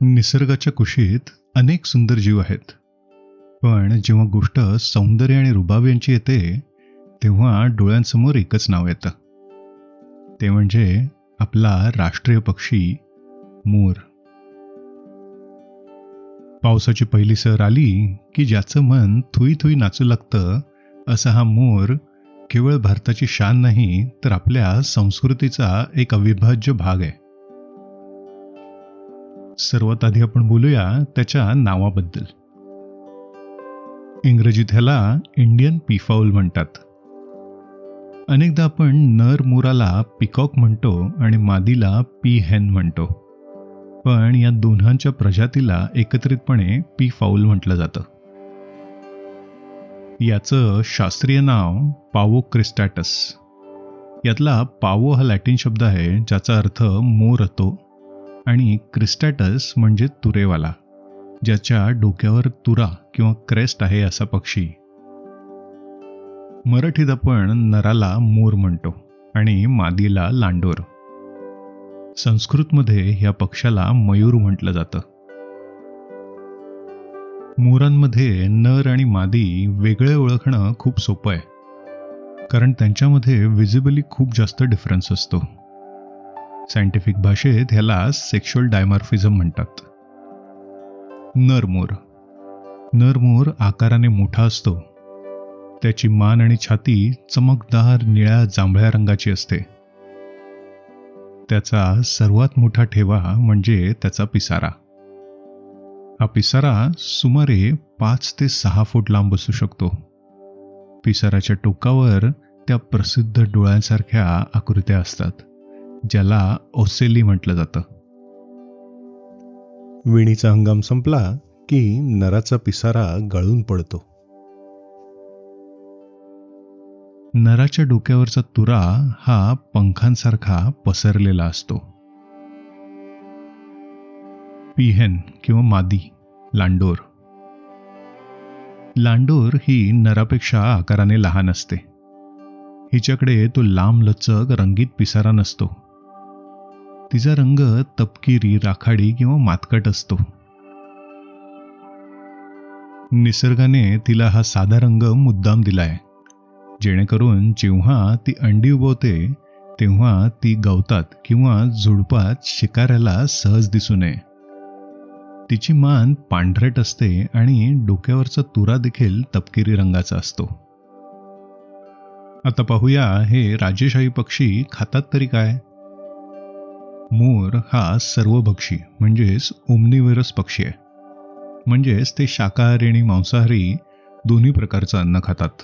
निसर्गाच्या कुशीत अनेक सुंदर जीव आहेत. पण जेव्हा गोष्ट सौंदर्य आणि रुबाब यांची येते तेव्हा डोळ्यांसमोर एकच नाव येतं. ते म्हणजे आपला राष्ट्रीय पक्षी मोर. पावसाची पहिली सर आली की ज्याचं मन थुई थुई नाचू लागतं असा हा मोर केवळ भारताची शान नाही तर आपल्या संस्कृतीचा एक अविभाज्य भाग आहे. सर्वात आधी आपण बोलूया त्याच्या नावाबद्दल. इंग्रजीत ह्याला इंडियन पिफाऊल म्हणतात. अनेकदा आपण नर मोराला पिकॉक म्हणतो आणि मादीला पी हेन म्हणतो. पण या दोन्हांच्या प्रजातीला एकत्रितपणे पी फाऊल म्हटलं जातं. याचं शास्त्रीय नाव पावो क्रिस्टॅटस यातला पावो हा लॅटिन शब्द आहे ज्याचा अर्थ मोर होतो आणि क्रिस्टॅटस म्हणजे तुरेवाला ज्याच्या डोक्यावर तुरा किंवा क्रेस्ट आहे असा पक्षी. मराठीत आपण नराला मोर म्हणतो आणि मादीला लांडोर. संस्कृतमध्ये या पक्षाला मयूर म्हटलं जातं. मोरांमध्ये नर आणि मादी वेगळे ओळखणं खूप सोपं आहे कारण त्यांच्यामध्ये विजिबली खूप जास्त डिफरन्स असतो. सायंटिफिक भाषेत ह्याला सेक्शुअल डायमॉर्फिझम म्हणतात. नरमोर. नरमोर आकाराने मोठा असतो. त्याची मान आणि छाती चमकदार निळ्या जांभळ्या रंगाची असते. त्याचा सर्वात मोठा ठेवा म्हणजे त्याचा पिसारा. हा पिसारा सुमारे पाच ते सहा फूट लांब असू शकतो. पिसाराच्या टोकावर त्या प्रसिद्ध डोळ्यांसारख्या आकृत्या असतात. ज्याला ओसेली म्हटलं जातं. विणीचा हंगाम संपला की नराचा पिसारा गळून पडतो. नराच्या डोक्यावरचा तुरा हा पंखांसारखा पसरलेला असतो. पिहेन किंवा मादी लांडोर. लांडोर ही नरापेक्षा आकाराने लहान असते. हिच्याकडे तो लांब लचक रंगीत पिसारा नसतो. तिचा रंग तपकिरी राखाडी किंवा मातकट असतो. निसर्गाने तिला हा साधा रंग मुद्दाम दिलाय. जेणेकरून जेव्हा ती अंडी उभवते तेव्हा ती गवतात किंवा झुडपात शिकाऱ्याला सहज दिसू नये. तिची मान पांढरट असते आणि डोक्यावरचा तुरा देखील तपकिरी रंगाचा असतो. आता पाहूया हे राजेशाही पक्षी खातात तरी काय? मोर हा सर्वभक्षी म्हणजेच ओमनिवेरस पक्षी आहे. म्हणजेच ते शाकाहारी आणि मांसाहारी दोन्ही प्रकारचं अन्न खातात.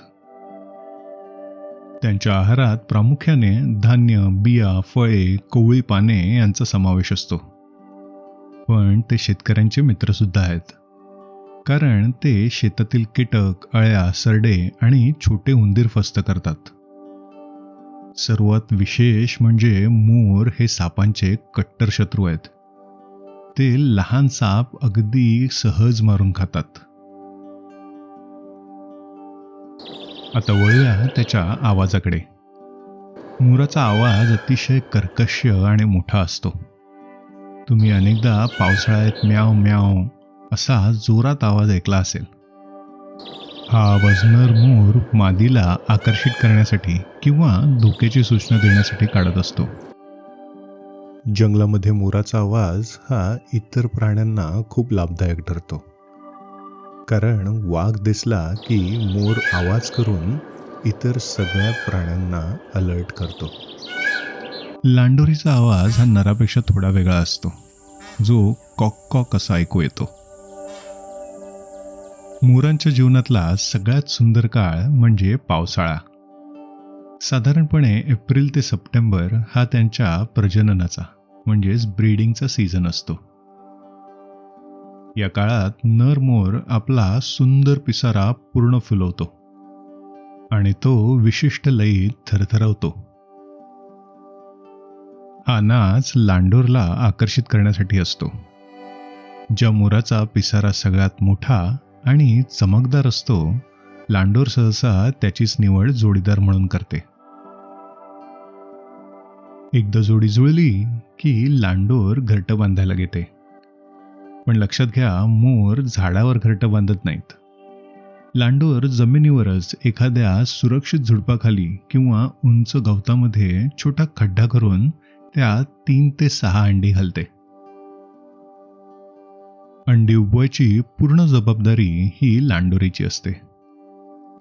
त्यांच्या आहारात प्रामुख्याने धान्य बिया फळे कोवळी पाने यांचा समावेश असतो. पण ते शेतकऱ्यांचे मित्रसुद्धा आहेत. कारण ते शेतातील कीटक अळ्या सरडे आणि छोटे उंदीर फस्त करतात. सर्वात विशेष म्हणजे मोर हे सापांचे कट्टर शत्रू आहेत. ते लहान साप अगदी सहज मारून खातात. आता वळूया त्याच्या आवाजाकडे. मोराचा आवाज अतिशय कर्कश आणि मोठा असतो. तुम्ही अनेकदा पावसाळ्यात म्याव म्याव असा जोरात आवाज ऐकला असेल. हा आवाज मोर मादीला आकर्षित करण्यासाठी किंवा धोक्याची सूचना देण्यासाठी काढत असतो. जंगलामध्ये मोराचा आवाज हा इतर प्राण्यांना खूप लाभदायक ठरतो. कारण वाघ दिसला की मोर आवाज करून इतर सगळ्या प्राण्यांना अलर्ट करतो. लांडोरीचा आवाज हा नरापेक्षा थोडा वेगळा असतो. जो कॉक कॉक असा ऐकू येतो. मोरांच्या जीवनातला सगळ्यात सुंदर काळ म्हणजे पावसाळा. साधारणपणे एप्रिल ते सप्टेंबर हा त्यांच्या प्रजननाचा म्हणजेच ब्रीडिंगचा सीझन असतो. या काळात नर मोर आपला सुंदर पिसारा पूर्ण फुलवतो आणि तो विशिष्ट लयीत थरथरवतो. हा नाच लांडोरला आकर्षित करण्यासाठी असतो. ज्या मोराचा पिसारा सगळ्यात मोठा आणि चमकदार असतो लांडोर सहसा त्याचीच निवड जोडीदार म्हणून करते. एकदा जोडी जुळली की लांडोर घरटं बांधायला घेते. पण लक्षात घ्या मोर झाडावर घरटं बांधत नाहीत. लांडोर जमिनीवरच एखाद्या सुरक्षित झुडपाखाली किंवा उंच गवतामध्ये छोटा खड्डा करून त्यात तीन ते सहा अंडी घालते. अंडी उबवायची पूर्ण जबाबदारी ही लांडोरीची असते.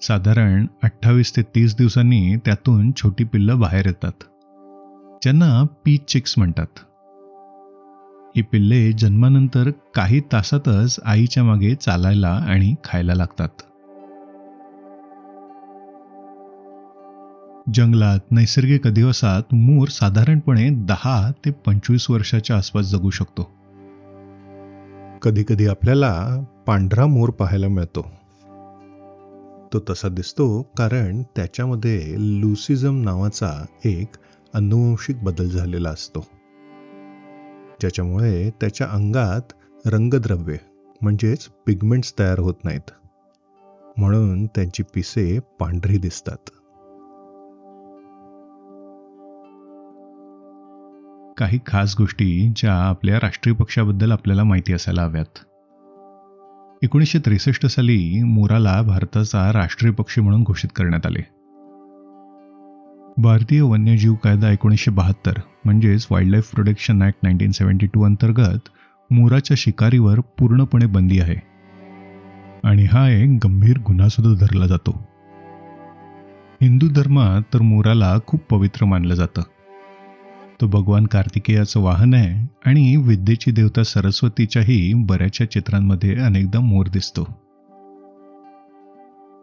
साधारण अठ्ठावीस ते तीस दिवसांनी त्यातून छोटी पिल्लं बाहेर येतात. ज्यांना पी चिक्स म्हणतात. ही पिल्ले जन्मानंतर काही तासातच आईच्या मागे चालायला आणि खायला लागतात. जंगलात नैसर्गिक अधिवासात मोर साधारणपणे दहा ते पंचवीस वर्षाच्या आसपास जगू शकतो. कधीकधी आपल्याला पांढरा मोर पाहायला मिळतो. तो तसा दिसतो कारण त्याच्यामध्ये लुसिझम नावाचा एक अनुवंशिक बदल झालेला असतो. ज्याच्यामुळे त्याच्या अंगात रंगद्रव्ये म्हणजेच पिगमेंट्स तयार होत नाहीत. म्हणून त्यांची पिसे पांढरी दिसतात. काही खास गोष्टी ज्या आपल्या राष्ट्रीय पक्षाबद्दल आपल्याला माहिती असायला हव्यात. एकोणीसशे त्रेसष्ट साली मोराला भारताचा राष्ट्रीय पक्षी म्हणून घोषित करण्यात आले. भारतीय वन्यजीव कायदा एकोणीसशे बहात्तर म्हणजेच wildlife protection act nineteen seventy two अंतर्गत मोराच्या शिकारीवर पूर्णपणे बंदी आहे. आणि हा एक गंभीर गुन्हासुद्धा धरला जातो. हिंदू धर्मात तर मोराला खूप पवित्र मानलं जातं. तो भगवान कार्तिकेयाचं वाहन आहे आणि विद्येची देवता सरस्वतीच्याही बऱ्याचशा चित्रांमध्ये अनेकदा मोर दिसतो.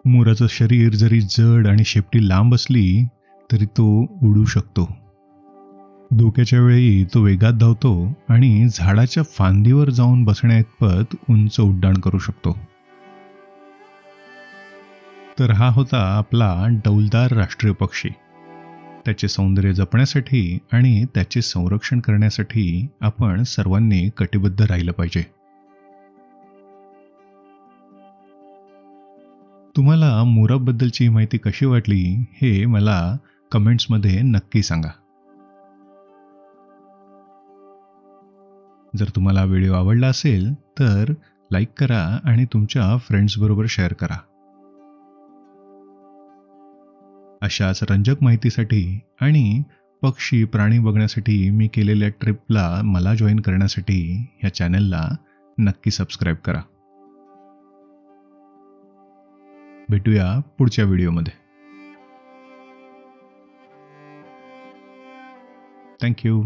मोराचं शरीर जरी जड आणि शेपटी लांब असली तरी तो उडू शकतो. धोक्याच्या वेळी तो वेगात धावतो आणि झाडाच्या फांदीवर जाऊन बसण्याइतपत उंच उड्डाण करू शकतो. तर हा होता आपला डौलदार राष्ट्रीय पक्षी. त्याचे सौंदर्य जपण्यासाठी आणि त्याचे संरक्षण करण्यासाठी आपण सर्वांनी कटिबद्ध राहिलं पाहिजे. तुम्हाला मोराबद्दलची माहिती कशी वाटली हे मला कमेंट्समध्ये नक्की सांगा. जर तुम्हाला व्हिडिओ आवडला असेल तर लाईक करा आणि तुमच्या फ्रेंड्सबरोबर शेअर करा. अशाच रंजक माहितीसाठी आणि पक्षी प्राणी बघण्यासाठी मी केलेल्या ट्रिपला मला जॉईन करण्यासाठी ह्या चॅनलला नक्की सबस्क्राईब करा. भेटूया पुढच्या व्हिडिओमध्ये. थँक्यू